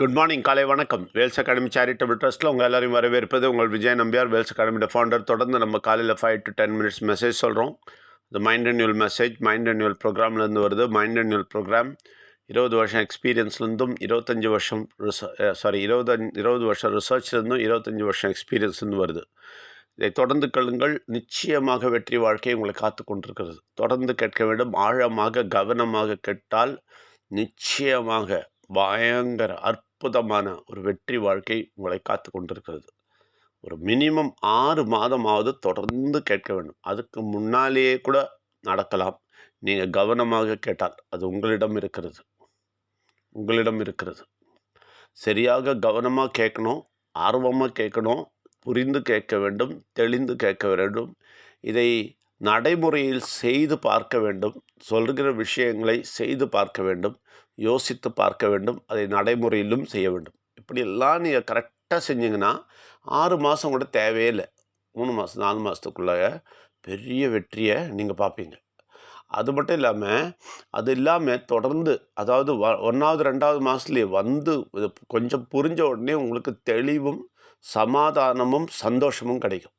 Good morning காலை வணக்கம். Wales academy charitable ட்ரஸ்ட்டில் உங்கள் எல்லாரையும் வரவேற்பது உங்கள் விஜய் நம்பியார் வேல்ஸ் அகாடமியோட ஃபவுண்டர் தொடர்ந்து நம்ம காலையில் five to ten minutes message சொல்கிறோம் இந்த மைண்ட் அன்யூல் மெசேஜ் மைண்ட் அன்யூல் ப்ரோக்ராம்லேருந்து வருது. மைண்ட் அன்யூல் ப்ரோக்ராம் இருபது வருஷம் எக்ஸ்பீரியன்ஸ்லேருந்தும் இருபத்தஞ்சி வருஷம் சாரி இருபது இருபது வருஷம் ரிசர்ச்லேருந்தும் இருபத்தஞ்சி வருஷம் எக்ஸ்பீரியன்ஸ்லேருந்து வருது. இதை தொடர்ந்து கொள்ளுங்கள் நிச்சயமாக வெற்றி வாழ்க்கை உங்களை காத்து கொண்டிருக்கிறது. தொடர்ந்து கேட்க வேண்டும். ஆழமாக கவனமாக கேட்டால் நிச்சயமாக பயங்கர அற்புதமான ஒரு வெற்றி வாழ்க்கை உங்களை காத்து கொண்டிருக்கிறது. ஒரு மினிமம் ஆறு மாதமாவது தொடர்ந்து கேட்க வேண்டும். அதுக்கு முன்னாலேயே கூட நடக்கலாம். நீங்கள் கவனமாக கேட்டால் அது உங்களிடம் இருக்கிறது. உங்களிடம் இருக்கிறது. சரியாக கவனமாக கேட்கணும் ஆர்வமாக கேட்கணும் புரிந்து கேட்க வேண்டும் தெளிந்து கேட்க வேண்டும். இதை நடைமுறையில் செய்து பார்க்க வேண்டும் சொல்கிற விஷயங்களை செய்து பார்க்க வேண்டும் யோசித்து பார்க்க வேண்டும் அதை நடைமுறையிலும் செய்ய வேண்டும். இப்படியெல்லாம் நீங்கள் கரெக்டாக செஞ்சீங்கன்னா ஆறு மாதம் கூட தேவையே இல்லை. மூணு மாதம் நாலு மாதத்துக்குள்ளே பெரிய வெற்றியை நீங்கள் பார்ப்பீங்க. அது மட்டும் இல்லாமல் அது இல்லாமல் தொடர்ந்து அதாவது வ ஒன்றாவது ரெண்டாவது மாதத்துலேயே வந்து கொஞ்சம் புரிஞ்ச உடனே உங்களுக்கு தெளிவும் சமாதானமும் சந்தோஷமும் கிடைக்கும்.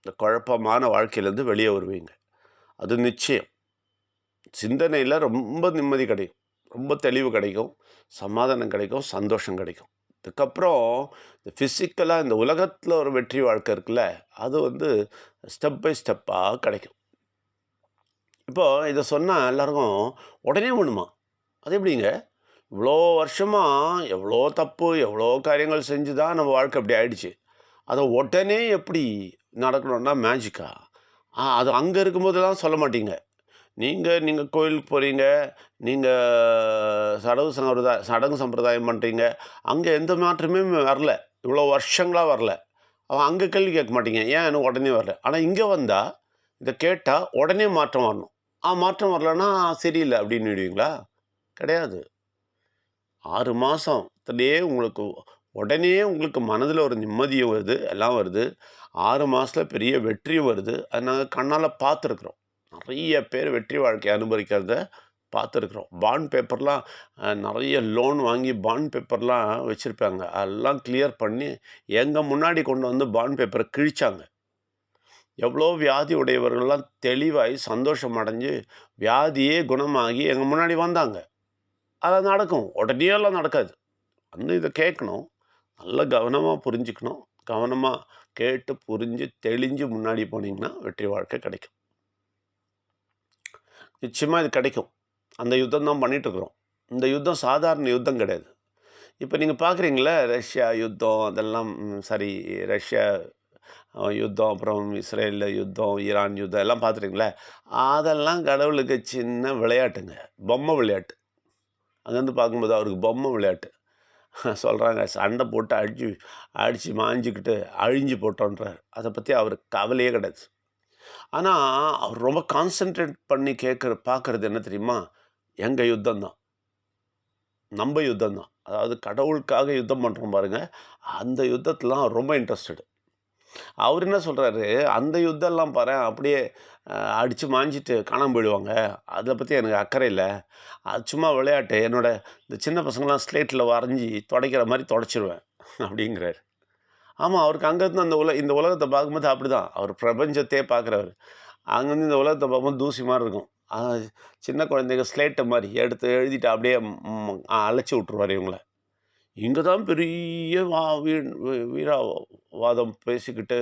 இந்த குழப்பமான வாழ்க்கையிலேருந்து வெளியே வருவீங்க. அது நிச்சயம். சிந்தனையில் ரொம்ப நிம்மதி கிடைக்கும். ரொம்ப தெளிவு கிடைக்கும். சமாதானம் கிடைக்கும். சந்தோஷம் கிடைக்கும். இதுக்கப்புறம் இந்த ஃபிசிக்கலாக இந்த உலகத்தில் ஒரு வெற்றி வாழ்க்கை இருக்குல்ல அது வந்து ஸ்டெப் பை ஸ்டெப்பாக கிடைக்கும். இப்போது இதை சொன்னால் எல்லாருக்கும் உடனே ஒன்றுமா அது எப்படிங்க? இவ்வளோ வருஷமாக எவ்வளோ தப்பு எவ்வளோ காரியங்கள் செஞ்சு தான் நம்ம வாழ்க்கை அப்படி ஆயிடுச்சு. அதை உடனே எப்படி நடக்கணும்னா மேஜிக்கா ஆ அது அங்கே இருக்கும்போதெல்லாம் சொல்ல மாட்டீங்க. நீங்கள் நீங்கள் கோயிலுக்கு போகிறீங்க நீங்கள் சடங்கு சம்பிரதாய சடங்கு சம்பிரதாயம் பண்ணுறீங்க அங்கே எந்த மாற்றமே வரல. இவ்வளோ வருஷங்களாக வரல. அவன் அங்கே கேள்வி கேட்க மாட்டீங்க. ஏன் எனக்கு உடனே வரல? ஆனால் இங்கே வந்தால் இதை கேட்டால் உடனே மாற்றம் வரணும். ஆ மாற்றம் வரலன்னா சரியில்லை அப்படின்னு விடுவீங்களா? கிடையாது. ஆறு மாதத்துலேயே உங்களுக்கு உடனே உங்களுக்கு மனதில் ஒரு நிம்மதியும் வருது எல்லாம் வருது. ஆறு மாதத்தில் பெரிய வெற்றியும் வருது. அது நாங்கள் கண்ணால் பார்த்துருக்குறோம். நிறைய பேர் வெற்றி வாழ்க்கையை அனுபவிக்கிறத பார்த்துருக்குறோம். பாண்ட் பேப்பர்லாம் நிறைய லோன் வாங்கி பாண்ட் பேப்பர்லாம் வச்சுருப்பாங்க. அதெல்லாம் கிளியர் பண்ணி எங்கள் முன்னாடி கொண்டு வந்து பாண்ட் பேப்பரை கிழிச்சாங்க. எவ்வளோ வியாதி உடையவர்கள்லாம் தெளிவாகி சந்தோஷம் அடைஞ்சு வியாதியே குணமாகி எங்கள் முன்னாடி வந்தாங்க. அதெல்லாம் நடக்கும். உடனே எல்லாம் நடக்காது. வந்து இதை கேட்கணும். நல்ல கவனமாக புரிஞ்சுக்கணும். கவனமாக கேட்டு புரிஞ்சு தெளிஞ்சு முன்னாடி போனீங்கன்னா வெற்றி வாழ்க்கை கிடைக்கும். நிச்சயமாக இது கிடைக்கும். அந்த யுத்தம் தான் பண்ணிகிட்ருக்குறோம் இந்த யுத்தம் சாதாரண யுத்தம் கிடையாது. இப்போ நீங்கள் பார்க்குறீங்களே ரஷ்யா யுத்தம் அதெல்லாம் சாரி சரி ரஷ்யா யுத்தம் அப்புறம் இஸ்ரேலில் யுத்தம் ஈரான் யுத்தம் எல்லாம் பார்த்துறீங்களே அதெல்லாம் கடவுளுக்கு சின்ன விளையாட்டுங்க. பொம்மை விளையாட்டு. அங்கேருந்து பார்க்கும்போது அவருக்கு பொம்மை விளையாட்டு. சொல்கிறாங்க சண்டை போட்டு அடிச்சு அடித்து மாஞ்சிக்கிட்டு அழிஞ்சு போட்டோன்றார். அதை பற்றி அவருக்கு கவலையே கிடையாது. ஆனால் அவர் ரொம்ப கான்சென்ட்ரேட் பண்ணி கேட்குற பார்க்குறது என்ன தெரியுமா? எங்கள் யுத்தம் தான். நம்ம யுத்தம் தான். அதாவது கடவுளுக்காக யுத்தம் பண்ணுறோம் பாருங்கள் அந்த யுத்தத்துலாம் ரொம்ப இன்ட்ரெஸ்டடு அவர் என்ன சொல்கிறாரு அந்த யுத்தம்லாம் பாரு அப்படியே அடித்து மாஞ்சிட்டு காணாமல் போயிடுவாங்க. அதை பற்றி எனக்கு அக்கறை இல்லை. அது சும்மா விளையாட்டு. என்னோட இந்த சின்ன பசங்களாம் ஸ்லேட்டில் வரைஞ்சி துடைக்கிற மாதிரி தொடச்சிருவேன் அப்படிங்கிறாரு. ஆமாம் அவருக்கு அங்கேருந்து அந்த உல இந்த உலகத்தை பார்க்கும்போது அப்படி தான் அவர் பிரபஞ்சத்தையே பார்க்குறவர். அங்கேருந்து இந்த உலகத்தை பார்க்கும்போது தூசி மாதிரி இருக்கும். சின்ன குழந்தைங்க ஸ்லேட்டை மாதிரி எடுத்து எழுதிட்டு அப்படியே அழைச்சி விட்ருவார் இவங்கள. இங்கே தான் பெரிய வா வீ வீராவாதம் பேசிக்கிட்டு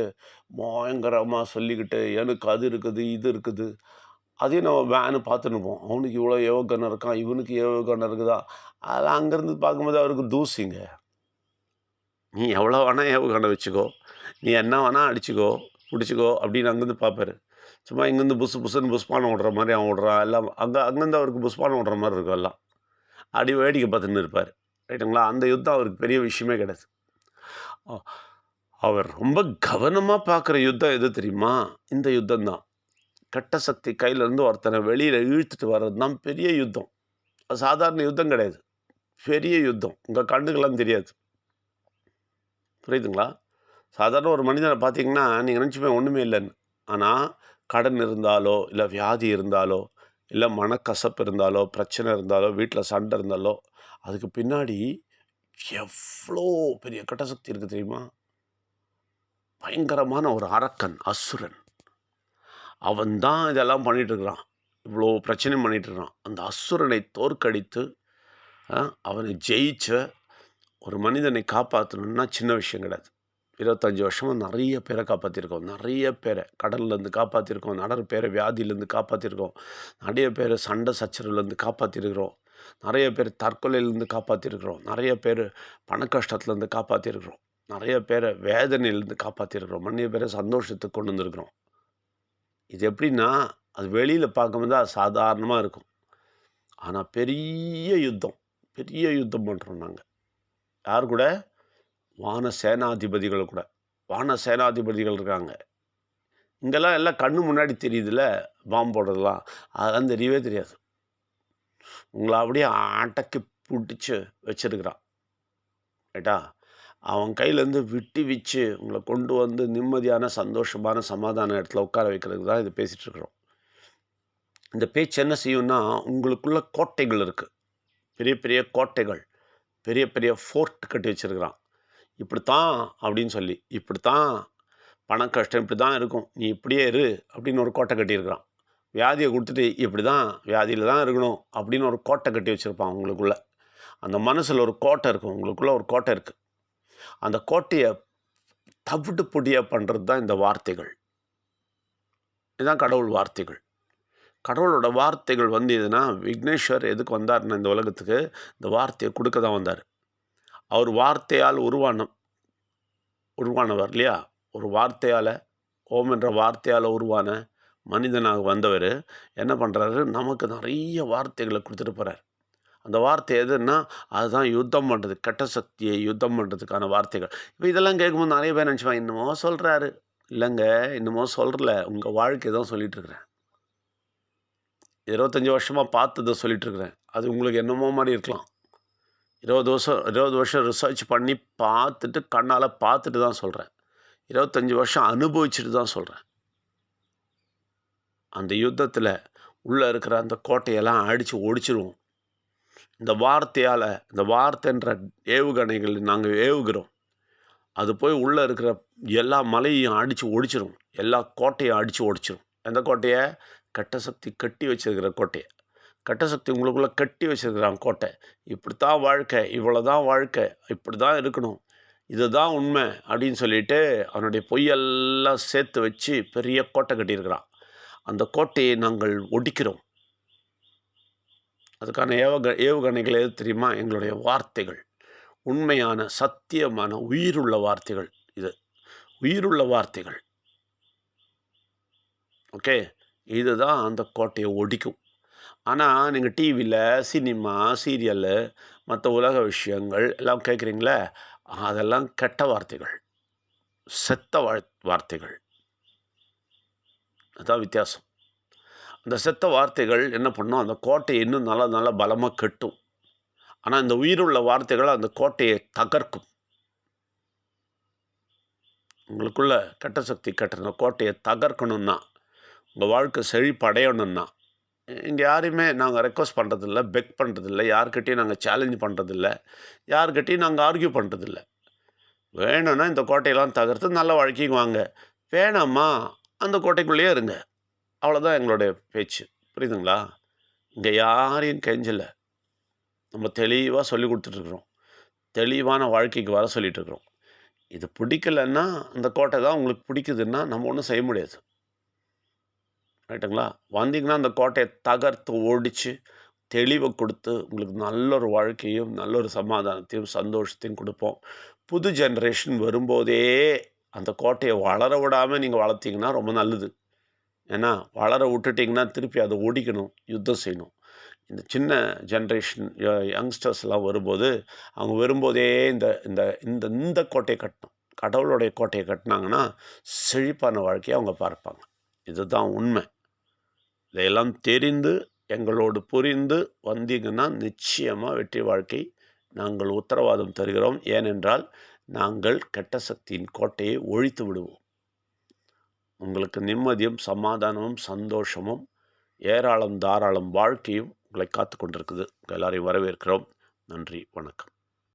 பயங்கரமாக சொல்லிக்கிட்டு எனக்கு அது இருக்குது இது இருக்குது. அதையும் நம்ம வேனு பார்த்துருப்போம் அவனுக்கு இவ்வளோ ஏவகணம் இருக்கான் இவனுக்கு ஏவகணம் இருக்குதா? அதெல்லாம் அங்கேருந்து பார்க்கும்போது அவருக்கு தூசிங்க. நீ எவ்வளோ வேணால் ஏவுகணை வச்சுக்கோ. நீ என்ன வேணால் அடிச்சுக்கோ பிடிச்சிக்கோ அப்படின்னு அங்கேருந்து பார்ப்பாரு. சும்மா இங்கேருந்து புஸ் புஸ்ன்னு புஷ்பானம் விடுற மாதிரி அவன் விடுறான் எல்லாம் அங்கே அங்கேருந்து அவருக்கு புஷ்பானம் விடுற மாதிரி இருக்கும் எல்லாம். அடி வேடிக்கை பார்த்துன்னு இருப்பார். ரைட்டுங்களா? அந்த யுத்தம் அவருக்கு பெரிய விஷயமே கிடையாது. அவர் ரொம்ப கவனமாக பார்க்குற யுத்தம் எது தெரியுமா? இந்த யுத்தம் தான் கட்ட சக்தி கையிலேருந்து ஒருத்தனை வெளியில் இழுத்துட்டு வர்றது தான் பெரிய யுத்தம். அது சாதாரண யுத்தம் கிடையாது. பெரிய யுத்தம். உங்கள் கண்ணுக்கெல்லாம் தெரியாது. புரியுதுங்களா? சாதாரண ஒரு மனிதனை பார்த்தீங்கன்னா நீங்கள் நினச்சிப்பே ஒன்றுமே இல்லைன்னு. ஆனால் கடன் இருந்தாலோ இல்லை வியாதி இருந்தாலோ இல்லை மனக்கசப்பு இருந்தாலோ பிரச்சனை இருந்தாலோ வீட்டில் சண்டை இருந்தாலோ அதுக்கு பின்னாடி எவ்வளோ பெரிய கட்டசக்தி இருக்குது தெரியுமா? பயங்கரமான ஒரு அரக்கன் அசுரன். அவன் தான் இதெல்லாம் பண்ணிட்டு இருக்கிறான். இவ்வளோ பிரச்சனை பண்ணிட்டு இருக்கிறான். அந்த அசுரனை தோற்கடித்து அவனை ஜெயிச்ச ஒரு மனிதனை காப்பாற்றணுன்னா சின்ன விஷயம் கிடையாது. இருபத்தஞ்சி வருஷமாக நிறைய பேரை காப்பாற்றிருக்கோம் நிறைய பேரை கடல்லேருந்து காப்பாற்றிருக்கோம் நடர் பேரை வியாதியிலேருந்து காப்பாற்றிருக்கோம் நிறைய பேரை சண்டை சச்சரவுலேருந்து காப்பாற்றிருக்கிறோம் நிறைய பேர் தற்கொலையிலேருந்து காப்பாற்றிருக்கிறோம் நிறைய பேர் பண கஷ்டத்துலேருந்து காப்பாற்றிருக்கிறோம் நிறைய பேரை வேதனையிலேருந்து காப்பாற்றிருக்கிறோம் நிறைய பேரை சந்தோஷத்துக்கு கொண்டு வந்திருக்கிறோம். இது எப்படின்னா அது வெளியில் பார்க்கும்போது அது சாதாரணமாக இருக்கும். ஆனால் பெரிய யுத்தம். பெரிய யுத்தம் பண்ணுறோம் நாங்கள் யார் கூட? வான சேனாதிபதிகள் கூட. வான சேனாதிபதிகள் இருக்காங்க. இங்கெல்லாம் எல்லாம் கண்ணு முன்னாடி தெரியுதுல்ல? பாம்பு போடுறதெல்லாம். அதெல்லாம் தெரியவே தெரியாது. உங்களை அப்படியே அடக்கி பிடிச்சி வச்சிருக்கிறான். ரைட்டா? அவன் கையிலேருந்து விட்டு வச்சு உங்களை கொண்டு வந்து நிம்மதியான சந்தோஷமான சமாதான இடத்துல உட்கார வைக்கிறதுக்கு தான் இது பேசிகிட்டு இருக்கிறோம். இந்த பேச்சு என்ன செய்யும்னா உங்களுக்குள்ள கோட்டைகள் இருக்குது பெரிய பெரிய கோட்டைகள் பெரிய பெரிய ஃபோர்ட் கட்டி வச்சிருக்கிறான். இப்படித்தான் அப்படின்னு சொல்லி இப்படித்தான் பண கஷ்டம் இப்படி தான் இருக்கும். நீ இப்படியே இரு அப்படின்னு ஒரு கோட்டை கட்டியிருக்கிறான். வியாதியை கொடுத்துட்டு இப்படி தான் வியாதியில் தான் இருக்கணும் அப்படின்னு ஒரு கோட்டை கட்டி வச்சுருப்பான் உங்களுக்குள்ள. அந்த மனசில் ஒரு கோட்டை இருக்கும். உங்களுக்குள்ளே ஒரு கோட்டை இருக்குது அந்த கோட்டையை தவிட்டு பொடியாக பண்ணுறது தான் இந்த வார்த்தைகள். இதுதான் கடவுள் வார்த்தைகள். கடவுளோட வார்த்தைகள் வந்து எதுனா விக்னேஸ்வர் எதுக்கு வந்தார்னா இந்த உலகத்துக்கு இந்த வார்த்தையை கொடுக்க தான் வந்தார். அவர் வார்த்தையால் உருவான உருவானவர் இல்லையா? ஒரு வார்த்தையால் ஓம் என்ற வார்த்தையால் உருவான மனிதனாக வந்தவர் என்ன பண்ணுறாரு நமக்கு நிறைய வார்த்தைகளை கொடுத்துட்டு போகிறார் அந்த வார்த்தை எதுன்னா அதுதான் யுத்தம் பண்ணுறது கெட்ட சக்தியை யுத்தம் பண்ணுறதுக்கான வார்த்தைகள். இப்போ இதெல்லாம் கேட்கும்போது நிறைய பேர் நினச்சிப்பாங்க இன்னமோ சொல்கிறாரு இல்லைங்க இன்னமோ சொல்கிறல உங்கள் வாழ்க்கை தான் சொல்லிகிட்ருக்குறேன் இருபத்தஞ்சி வருஷமாக பார்த்ததை சொல்லிகிட்ருக்குறேன் இருக்கிறேன் அது உங்களுக்கு என்னமோ மாதிரி இருக்கலாம். இருபது வருஷம் இருபது வருஷம் ரிசர்ச் பண்ணி பார்த்துட்டு கண்ணால் பார்த்துட்டு தான் சொல்கிறேன் இருபத்தஞ்சி வருஷம் அனுபவிச்சுட்டு தான் சொல்கிறேன் அந்த யுத்தத்தில் உள்ளே இருக்கிற அந்த கோட்டையெல்லாம் அடித்து ஒடிச்சிருவோம். இந்த வார்த்தையால் இந்த வார்த்தைன்ற ஏவுகணைகள் நாங்கள் ஏவுகிறோம். அது போய் உள்ளே இருக்கிற எல்லா மலையையும் அடித்து ஒடிச்சிரும். எல்லா கோட்டையும் அடித்து ஒடிச்சிரும். எந்த கோட்டையை? கட்ட சக்தி கட்டி வச்சிருக்கிற கோட்டையை கட்ட. சக்தி உங்களுக்குள்ளே கட்டி வச்சிருக்கிறான் கோட்டை. இப்படி தான் வாழ்க்கை இவ்வளோ தான் வாழ்க்கை இப்படி தான் இருக்கணும். இதுதான் உண்மை அப்படின்னு சொல்லிட்டு அவனுடைய பொய்யெல்லாம் சேர்த்து வச்சு பெரிய கோட்டை கட்டியிருக்கிறான். அந்த கோட்டையை நாங்கள் ஒடிக்கிறோம். அதுக்கான ஏவக ஏவுகணைகள் எது தெரியுமா? எங்களுடைய வார்த்தைகள். உண்மையான சத்தியமான உயிருள்ள வார்த்தைகள் இது. உயிருள்ள வார்த்தைகள். ஓகே? இதுதான் அந்த கோட்டையை ஒடிக்கும். ஆனால் நீங்கள் டிவியில் சினிமா சீரியலு மற்ற உலக விஷயங்கள் எல்லாம் கேட்குறீங்களே அதெல்லாம் கெட்ட வார்த்தைகள். செத்த வார்த்தைகள். அதுதான் வித்தியாசம். அந்த செத்த வார்த்தைகள் என்ன பண்ணும்? அந்த கோட்டையை இன்னும் நல்லா நல்லா பலமாக கட்டும். ஆனால் இந்த உயிருள்ள வார்த்தைகள் அந்த கோட்டையை தகர்க்கும். உங்களுக்குள்ள கெட்ட சக்தி கட்டுற கோட்டையை தகர்க்கணும்னா உங்கள் வாழ்க்கை செழிப்படையணும்னா இங்கே யாரையுமே நாங்கள் ரெக்வஸ்ட் பண்ணுறதில்ல பெக் பண்ணுறதில்ல யார்கிட்டையும் நாங்கள் சேலஞ்ச் பண்ணுறதில்ல யார்கிட்டையும் நாங்கள் ஆர்கியூ பண்ணுறதில்ல வேணும்னா இந்த கோட்டையெல்லாம் தகர்த்து நல்ல வாழ்க்கைக்கு வாங்க. வேணாமா அந்த கோட்டைக்குள்ளேயே இருங்க. அவ்வளோதான் எங்களுடைய பேச்சு. புரியுதுங்களா? இங்கே யாரையும் கெஞ்சலை நம்ம தெளிவாக சொல்லி கொடுத்துட்ருக்குறோம். தெளிவான வாழ்க்கைக்கு வர சொல்லிகிட்ருக்குறோம் இருக்கிறோம் இது பிடிக்கலன்னா அந்த கோட்டை தான் உங்களுக்கு பிடிக்குதுன்னா நம்ம ஒன்றும் செய்ய முடியாது. ரைட்டுங்களா வந்தீங்கன்னா அந்த கோட்டையை தகர்த்து ஒடிச்சு தெளிவை கொடுத்து உங்களுக்கு நல்ல ஒரு வாழ்க்கையும் நல்ல ஒரு சமாதானத்தையும் சந்தோஷத்தையும் கொடுப்போம். புது ஜென்ரேஷன் வரும்போதே அந்த கோட்டையை வளர விடாமல் நீங்கள் வளர்த்தீங்கன்னா ரொம்ப நல்லது. ஏன்னா வளர விட்டுட்டிங்கன்னா திருப்பி அதை ஒடிக்கணும் யுத்தம் செய்யணும். இந்த சின்ன ஜென்ரேஷன் யங்ஸ்டர்ஸ்லாம் வரும்போது அவங்க வரும்போதே இந்த இந்த இந்த இந்த கோட்டையை கட்டணும். கடவுளுடைய கோட்டையை கட்டினாங்கன்னா செழிப்பான வாழ்க்கையை அவங்க பார்ப்பாங்க. இதுதான் உண்மை. இதையெல்லாம் தெரிந்து எங்களோடு புரிந்து வந்தீங்கன்னா நிச்சயமாக வெற்றி வாழ்க்கை நாங்கள் உத்தரவாதம் தருகிறோம். ஏனென்றால் நாங்கள் கெட்ட சக்தியின் கோட்டையை ஒழித்து விடுவோம். உங்களுக்கு நிம்மதியும் சமாதானமும் சந்தோஷமும் ஏராளம் தாராளம் வாழ்க்கையும் உங்களை காத்து கொண்டிருக்குது எல்லாரையும் வரவேற்கிறோம். நன்றி வணக்கம்.